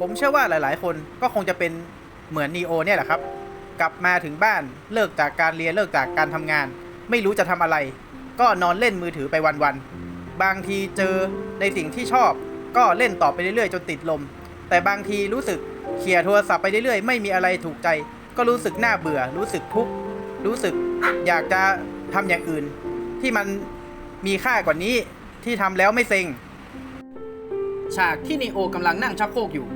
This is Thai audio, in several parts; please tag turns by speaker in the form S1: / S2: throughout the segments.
S1: ผมเชื่อว่าหลาย ๆ คนก็คงจะเป็นเหมือนนีโอเนี่ยแหละครับ กลับมาถึงบ้านเลิกจากการเรียนเลิกจากการทำงาน ไม่รู้จะทำอะไร ก็นอนเล่นมือถือไปวันๆบางทีเจอในสิ่งที่ชอบ ก็เล่นต่อไปเรื่อย ๆ จนติดลม แต่บางทีรู้สึกเขี่ยโทรศัพท์ไปเรื่อย ๆ ไม่มีอะไรถูกใจ ก็รู้สึกน่าเบื่อ รู้สึกทุกข์รู้สึกอยากจะทำอย่างอื่น ที่มันมีค่ากว่านี้ที่ทำแล้วไม่เซ็งฉากที่นีโอกำลังนั่งชักโครกอยู่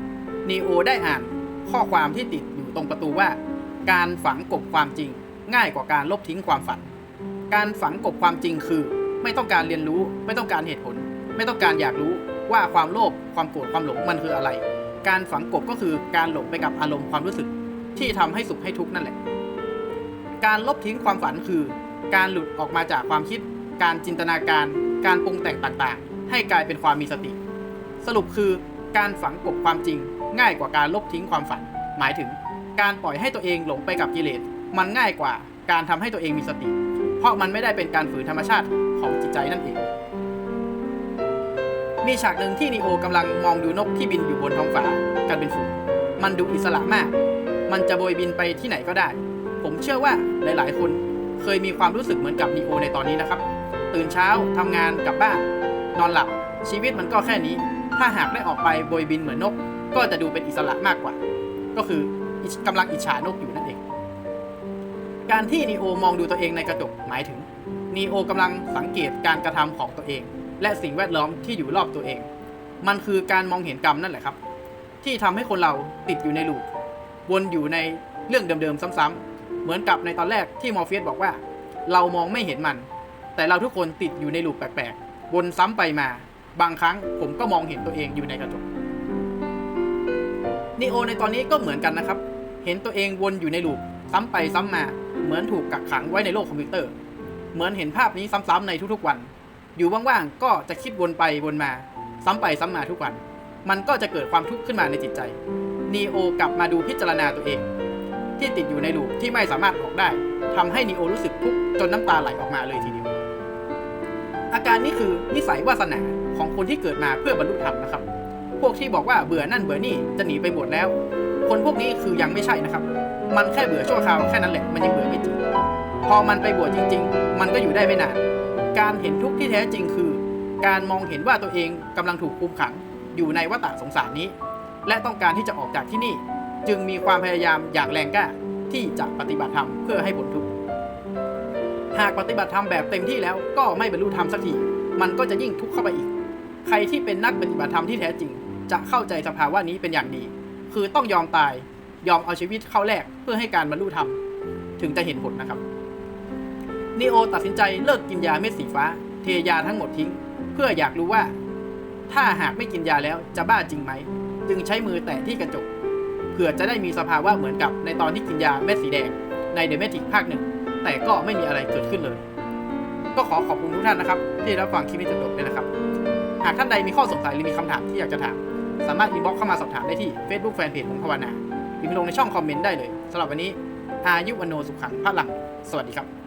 S1: นีโอได้อ่านข้อความที่ติดอยู่ตรงประตูว่า การฝังกบความจริง ง่ายกว่าการลบทิ้งความฝัน การฝังกบความจริงคือ ไม่ต้องการเรียนรู้ ไม่ต้องการเหตุผล ไม่ต้องการอยากรู้ว่าความโลภความโกรธความหลงมันคืออะไร การฝังกบก็คือการหลงไปกับอารมณ์ความรู้สึก ที่ทำให้สุขให้ทุกข์นั่นแหละ การลบทิ้งความฝันคือ การหลุดออกมาจากความคิด การจินตนาการ การปรุงแต่งต่างๆ ให้กลายเป็นความมีสติ สรุปคือการฝังกบความจริง ง่ายกว่าการลบทิ้งความฝัน หมายถึงการปล่อยให้ตัวเองหลงไปกับกิเลส มันง่ายกว่าการทำให้ตัวเองมีสติ เพราะมันไม่ได้เป็นการฝืนธรรมชาติของจิตใจนั่นเอง มีฉากหนึ่งที่นีโอกำลังมองดูนกที่บินอยู่บนท้องฟ้ากันเป็นฝูง มันดูอิสระมาก มันจะโบยบินไปที่ไหนก็ได้ ผมเชื่อว่าหลายๆ คนเคยมีความรู้สึกเหมือนกับนีโอในตอนนี้นะครับ ตื่นเช้าทำงานกลับบ้าน นอนหลับ ชีวิตมันก็แค่นี้ ถ้าหากได้ออกไปโบยบินเหมือนนก ก็จะดูเป็นอิสระมากกว่า ก็คือกำลังอิจฉานกอยู่นั่นเอง การที่นีโอมองดูตัวเองในกระจกหมายถึงนีโอกำลังสังเกตการกระทำของตัวเอง และสิ่งแวดล้อมที่อยู่รอบตัวเอง มันคือการมองเห็นกรรมนั่นแหละครับ ที่ทำให้คนเราติดอยู่ในลูปวนอยู่ในเรื่องเดิมๆซ้ำๆเหมือนกับในตอนแรกที่มอร์เฟียสบอกว่า เรามองไม่เห็นมัน แต่เราทุกคนติดอยู่ในลูปแปลกๆวนซ้ำไปมา บางครั้งผมก็มองเห็นตัวเองอยู่ในกระจก นีโอในตอนนี้ก็เหมือนกันนะครับ เห็นตัวเองวนอยู่ในลูปซ้ำไปซ้ำมา เหมือนถูกกักขังไว้ในโลกคอมพิวเตอร์ เหมือนเห็นภาพนี้ซ้ำๆในทุกๆวัน อยู่ว่างๆก็จะคิดวนไปวนมา ซ้ำไปซ้ำมาทุกวัน มันก็จะเกิดความทุกข์ขึ้นมาในจิตใจนีโอกลับมาดูพิจารณาตัวเอง ที่ติดอยู่ในลูปที่ไม่สามารถออกได้ทำให้นีโอรู้สึกทุกข์จนน้ำตาไหลออกมาเลยทีเดียวอาการนี้คือนิสัยวาสนาของคนที่เกิดมาเพื่อบรรลุธรรมนะครับ พวกที่บอกว่าเบื่อนั่นเบื่อนี่จะหนีไปบวชแล้ว คนพวกนี้คือยังไม่ใช่นะครับ มันแค่เบื่อชั่วคราวแค่นั้นแหละมันยังเบื่อไม่จริงพอมันไปบวชจริง ๆ มันก็อยู่ได้ไม่นาน การเห็นทุกข์ที่แท้จริงคือ การมองเห็นว่าตัวเองกำลังถูกคุมขัง อยู่ในวัฏสงสารนี้ และต้องการที่จะออกจากที่นี่ จึงมีความพยายามอย่างแรงกล้าที่จะปฏิบัติธรรมเพื่อให้พ้นทุกข์หากปฏิบัติธรรมแบบเต็มที่แล้วก็ไม่บรรลุธรรมสักที มันก็จะยิ่งทุกข์เข้าไปอีก ใครที่เป็นนักปฏิบัติธรรมที่แท้จริง จะเข้าใจสภาวะนี้เป็นอย่างดีคือต้องยอมตายยอมเอาชีวิตเข้าแลกเพื่อให้การบรรลุธรรมถึงจะเห็นผลนะครับนีโอตัดสินใจเลิกกินยาเม็ดสีฟ้า เทยาทั้งหมดทิ้ง เพื่ออยากรู้ว่า ถ้าหากไม่กินยาแล้วจะบ้าจริงไหม จึงใช้มือแตะที่กระจกเพื่อจะได้มีสภาวะเหมือนกับในตอนที่กินยาเม็ดสีแดง ในเดเมทิกภาคหนึ่ง แต่ก็ไม่มีอะไรเกิดขึ้นเลย ก็ขอขอบคุณทุกท่านนะครับ ที่รับฟังคลิปนี้จนจบเลยนะครับ หากท่านใดมีข้อสงสัยหรือมีคำถามที่อยากจะถาม สามารถอินบ็อกเข้ามาสอบถามได้ที่ Facebook Fanpage ของภาวนาหรือไปลงในช่องคอมเมนต์ได้เลยสำหรับวันนี้อายุวันโนสุขังพระหลัง สวัสดีครับ